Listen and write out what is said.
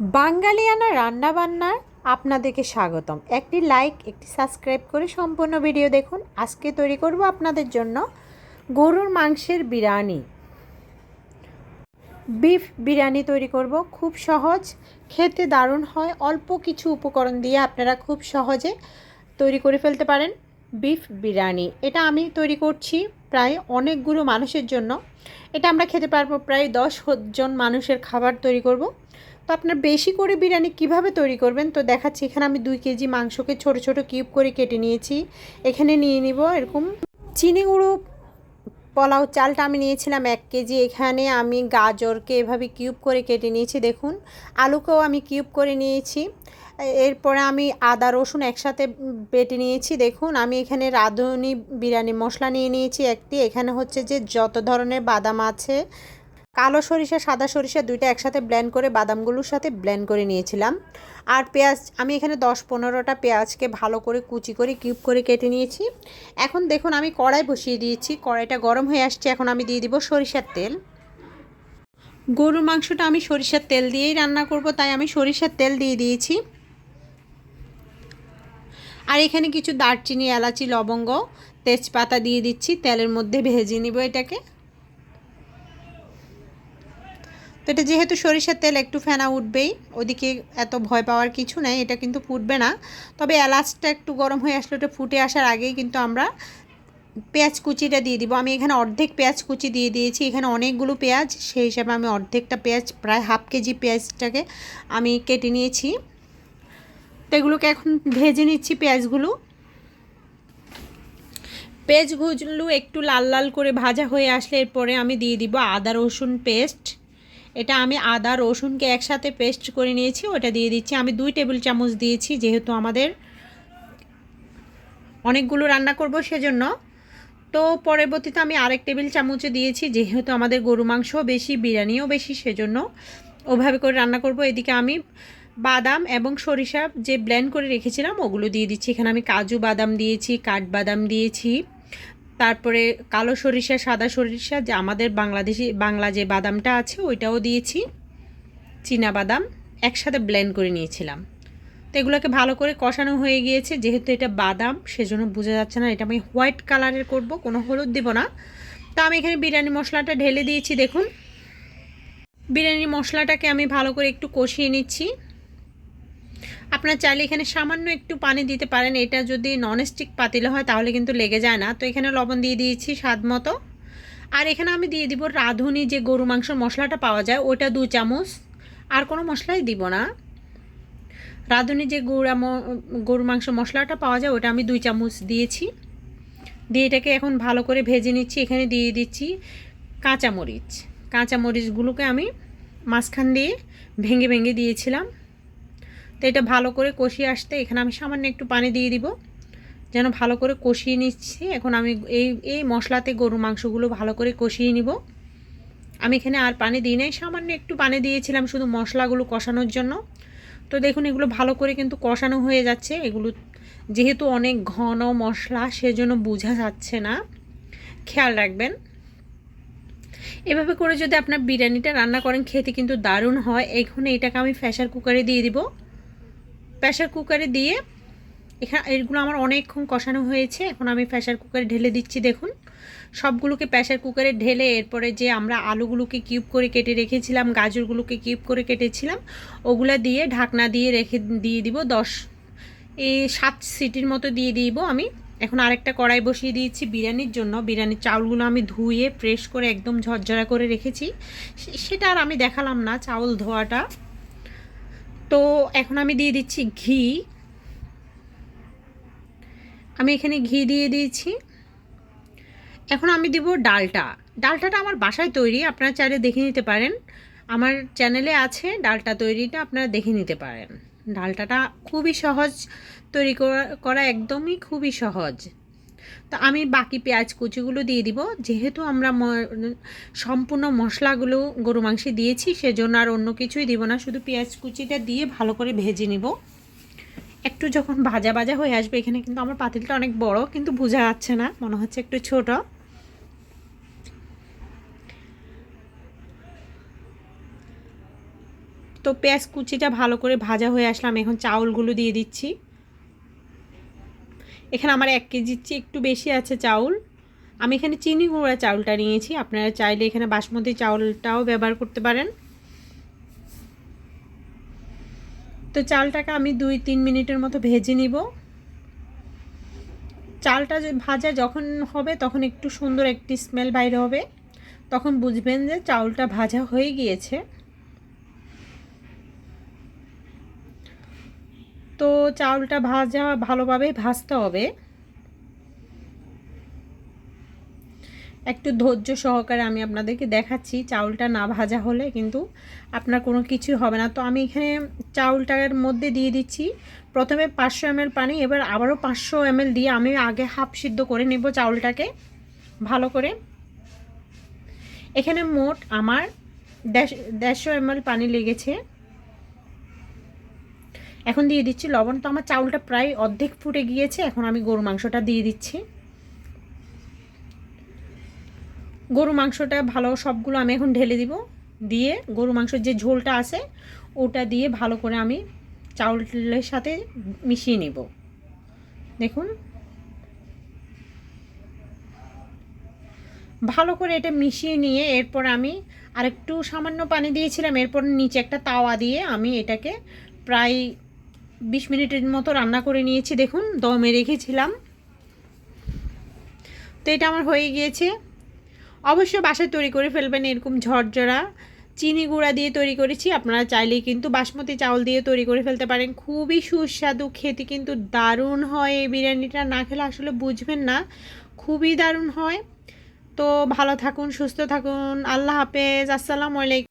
বাঙালিয়ানা রান্নাবান্নার আপনাদেরকে স্বাগতম। একটি লাইক একটি সাবস্ক্রাইব করে সম্পূর্ণ ভিডিও দেখুন। আজকে তৈরি করব আপনাদের জন্য গরুর মাংসের বিরিয়ানি। বিফ বিরিয়ানি তৈরি করব। খুব সহজ, খেতে দারুণ হয়। অল্প কিছু উপকরণ দিয়ে আপনারা খুব সহজে তৈরি করে ফেলতে পারেন বিফ বিরিয়ানি। এটা আমি তৈরি করছি প্রায় অনেকগুলো মানুষের জন্য। এটা আমরা খেতে পারব প্রায় দশ জন মানুষের খাবার তৈরি করব। তো আপনার বেশি করে বিরিয়ানি কীভাবে তৈরি করবেন? তো দেখাচ্ছি, এখানে আমি দুই কেজি মাংসকে ছোট ছোট কিউব করে কেটে নিয়েছি। এখানে নিয়ে নিব এরকম চিনি গুঁড়ো, পোলাও চালটা আমি নিয়েছিলাম এক কেজি। এখানে আমি গাজরকে এভাবে কিউব করে কেটে নিয়েছি, দেখুন। আলুকেও আমি কিউব করে নিয়েছি। এরপরে আমি আদা, রসুন একসাথে বেটে নিয়েছি, দেখুন। আমি এখানে রাঁধুনি বিরিয়ানি মশলা নিয়ে নিয়েছি একটি। এখানে হচ্ছে যে যত ধরনের বাদাম আছে কালো সরিষা, সাদা সরিষা দুইটা একসাথে ব্লেন্ড করে বাদামগুলোর সাথে ব্লেন্ড করে নিয়েছিলাম। আর পেঁয়াজ, আমি এখানে দশ পনেরোটা পেঁয়াজকে ভালো করে কুচি করে কিউব করে কেটে নিয়েছি। এখন দেখুন, আমি কড়াই বসিয়ে দিয়েছি। কড়াইটা গরম হয়ে আসছে, এখন আমি দিয়ে দিব সরিষার তেল। গরুর মাংসটা আমি সরিষার তেল দিয়েই রান্না করব, তাই আমি সরিষার তেল দিয়ে দিয়েছি। আর এখানে কিছু দারচিনি, এলাচি, লবঙ্গ, তেজপাতা দিয়ে দিচ্ছি, তেলের মধ্যে ভেজে নিব এটাকে। তো এটা যেহেতু সরিষার তেল, একটু ফেনা উঠবেই, ওদিকে এত ভয় পাওয়ার কিছু নেই, এটা কিন্তু ফুটবে না। তবে এলাচটা একটু গরম হয়ে আসলে ওটা ফুটে আসার আগেই কিন্তু আমরা পেঁয়াজ কুচিটা দিয়ে দিব। আমি এখানে অর্ধেক পেঁয়াজ কুচি দিয়ে দিয়েছি, এখানে অনেকগুলো পেঁয়াজ, সেই হিসাবে আমি অর্ধেকটা পেঁয়াজ, প্রায় হাফ কেজি পেঁয়াজটাকে আমি কেটে নিয়েছি। তো এগুলোকে এখন ভেজে নিচ্ছি পেঁয়াজগুলো। পেঁয়াজ পেঁয়াজগুলো একটু লাল লাল করে ভাজা হয়ে আসলে এরপরে আমি দিয়ে দিব আদা রসুন পেস্ট। এটা আমি আদা, রসুনকে একসাথে পেস্ট করে নিয়েছি, ওটা দিয়ে দিচ্ছি। আমি দুই টেবিল চামচ দিয়েছি, যেহেতু আমাদের অনেকগুলো রান্না করব সেজন্য। তো পরবর্তীতে আমি আরেক টেবিল চামচে দিয়েছি, যেহেতু আমাদের গরু মাংস বেশি, বিরিয়ানিও বেশি, সেজন্য ওভাবে করে রান্না করব। এদিকে আমি বাদাম এবং সরিষা যে ব্লেন্ড করে রেখেছিলাম, ওগুলো দিয়ে দিচ্ছি। এখানে আমি কাজু বাদাম দিয়েছি কাঠবাদাম দিয়েছি। তারপরে কালো সরিষা, সাদা সরিষা, যে আমাদের বাংলাদেশি, বাংলা যে বাদামটা আছে, ওইটাও দিয়েছি। চীনা বাদাম একসাথে ব্লেন্ড করে নিয়েছিলাম। তো এগুলোকে ভালো করে কষানো হয়ে গিয়েছে। যেহেতু এটা বাদাম, সেজন্য বোঝা যাচ্ছে না এটা আমি হোয়াইট কালারের করব, কোনো হলুদ দিব না। তো আমি এখানে বিরিয়ানি মশলাটা ঢেলে দিয়েছি, দেখুন। বিরিয়ানি মশলাটাকে আমি ভালো করে একটু কষিয়ে নিচ্ছি। আপনার চাইলে এখানে সামান্য একটু পানি দিতে পারেন। এটা যদি ননস্টিক পাতিলে হয় তাহলে কিন্তু লেগে যায় না। তো এখানে লবণ দিয়ে দিয়েছি স্বাদ মতো। আর এখানে আমি দিয়ে দিব রাঁধুনি যে গরু মাংসের মশলাটা পাওয়া যায় ওটা দু চামচ। আর কোনো মশলাই দিব না। রাঁধুনি যে গুঁড়া গরু মাংস মশলাটা পাওয়া যায় ওটা আমি দুই চামচ দিয়েছি। দিয়ে এটাকে এখন ভালো করে ভেজে নিচ্ছি। এখানে দিয়ে দিচ্ছি কাঁচামরিচ। কাঁচামরিচগুলোকে আমি মাঝখান দিয়ে ভেঙে ভেঙে দিয়েছিলাম। তো এটা ভালো করে কষিয়ে আসতে এখানে আমি সামান্য একটু পানি দিয়ে দিব, যেন ভালো করে কষিয়ে নিচ্ছি। এখন আমি এই এই মশলাতে গরু মাংসগুলো ভালো করে কষিয়ে নিব। আমি এখানে আর পানি দিই নাই, সামান্য একটু পানি দিয়েছিলাম শুধু মশলাগুলো কষানোর জন্য। তো দেখুন, এগুলো ভালো করে কিন্তু কষানো হয়ে যাচ্ছে। এগুলো যেহেতু অনেক ঘন মশলা, সেজন্য বোঝা যাচ্ছে না। খেয়াল রাখবেন। এভাবে করে যদি আপনার বিরিয়ানিটা রান্না করেন, খেতে কিন্তু দারুণ হয়। এখানে এটাকে আমি প্রেশার কুকারে দিয়ে দিব। প্রেশার কুকারে দিয়ে এখানে এগুলো আমার অনেকক্ষণ কষানো হয়েছে। এখন আমি প্রেশার কুকারে ঢেলে দিচ্ছি, দেখুন। সবগুলোকে প্রেশার কুকারে ঢেলে এরপরে যে আমরা আলুগুলোকে কিউব করে কেটে রেখেছিলাম, গাজরগুলোকে কিউব করে কেটেছিলাম, ওগুলা দিয়ে ঢাকনা দিয়ে রেখে দিয়ে দিব দশ এই সাত সিটির মতো দিয়ে দিব আমি। এখন আরেকটা কড়াই বসিয়ে দিয়েছি বিরিয়ানির জন্য। বিরিয়ানির চাউলগুলো আমি ধুয়ে প্রেস করে একদম ঝরঝরা করে রেখেছি। সেটা আর আমি দেখালাম না চাউল ধোয়াটা। তো এখন আমি দিয়ে দিচ্ছি ঘি। আমি এখানে ঘি দিয়ে দিয়েছি। এখন আমি দিব ডালটা। ডালটাটা আমার বাসায় তৈরি, আপনারা চাইলে দেখে নিতে পারেন। আমার চ্যানেলে আছে ডালটা তৈরিটা, আপনারা দেখে নিতে পারেন। ডালটাটা খুবই সহজ, তৈরি করা একদমই খুবই সহজ। তো আমি বাকি পেঁয়াজ কুচিগুলো দিয়ে দিব। যেহেতু আমরা সম্পূর্ণ মশলাগুলো গরু মাংসে দিয়েছি, সেজন্য আর অন্য কিছুই দিব না। শুধু পেঁয়াজ কুচিটা দিয়ে ভালো করে ভেজে নিব। একটু যখন ভাজা ভাজা হয়ে আসবে, এখানে কিন্তু আমার পাতিলটা অনেক বড়, কিন্তু বোঝা যাচ্ছে না, মনে হচ্ছে একটু ছোট। তো পেঁয়াজ কুচিটা ভালো করে ভাজা হয়ে আসলাম, এখন চাউলগুলো দিয়ে দিচ্ছি। এখানে আমার এক কেজির চেয়ে একটু বেশি আছে চাউল। আমি এখানে চিনি গুঁড়া চাউলটা নিয়েছি। আপনারা চাইলে এখানে বাসমতি চাউলটাও ব্যবহার করতে পারেন। তো চালটাকে আমি দুই তিন মিনিটের মতো ভেজে নিব। চালটা ভাজা যখন হবে তখন একটু সুন্দর একটি স্মেল বাইরে হবে। তখন বুঝবেন যে চাউলটা ভাজা হয়ে গিয়েছে। তো চাউলটা ভাজা ভালোভাবে ভাজতে হবে। একটু ধৈর্য সহকারে আমি আপনাদেরকে দেখাচ্ছি চাউলটা না ভাজা হলে কিন্তু আপনার কোনো কিছু হবে না। তো আমি এখানে চাউলটার মধ্যে দিয়ে দিচ্ছি। প্রথমে পাঁচশো এমএল পানি, এবার আবারও পাঁচশো এমএল দিয়ে আমি আগে হাফ সিদ্ধ করে নেব চাউলটাকে ভালো করে। এখানে মোট আমার দেড়শো এমএল পানি লেগেছে। এখন দিয়ে দিচ্ছি লবণ। তো আমার চাউলটা প্রায় অর্ধেক ফুটে গিয়েছে, এখন আমি গরু মাংসটা দিয়ে দিচ্ছি। গরু মাংসটা ভালো সবগুলো আমি এখন ঢেলে দিব, দিয়ে গরু মাংসের যে ঝোলটা আছে, ওটা দিয়ে ভালো করে আমি চাউলের সাথে মিশিয়ে নেব। দেখুন। ভালো করে এটা মিশিয়ে নিয়ে এরপর আমি আরেকটু সামান্য পানি দিয়েছিলাম, এরপর নিচে একটা তাওয়া দিয়ে আমি এটাকে প্রায় বিশ মিনিটের মতো রান্না করে নিয়েছি, দেখুন, দমে রেখেছিলাম। তো এটা আমার হয়ে গিয়েছে। অবশ্য বাসায় তৈরি করে ফেলবেন এরকম ঝরঝরা চিনি গুঁড়া দিয়ে তৈরি করেছি। আপনারা চাইলেই কিন্তু বাসমতি চাউল দিয়ে তৈরি করে ফেলতে পারেন। খুবই সুস্বাদু, খেতে কিন্তু দারুণ হয় এই বিরিয়ানিটা। না খেলে আসলে বুঝবেন না, খুবই দারুণ হয়। তো ভালো থাকুন, সুস্থ থাকুন। আল্লাহ হাফেজ। আসসালামু আলাইকুম।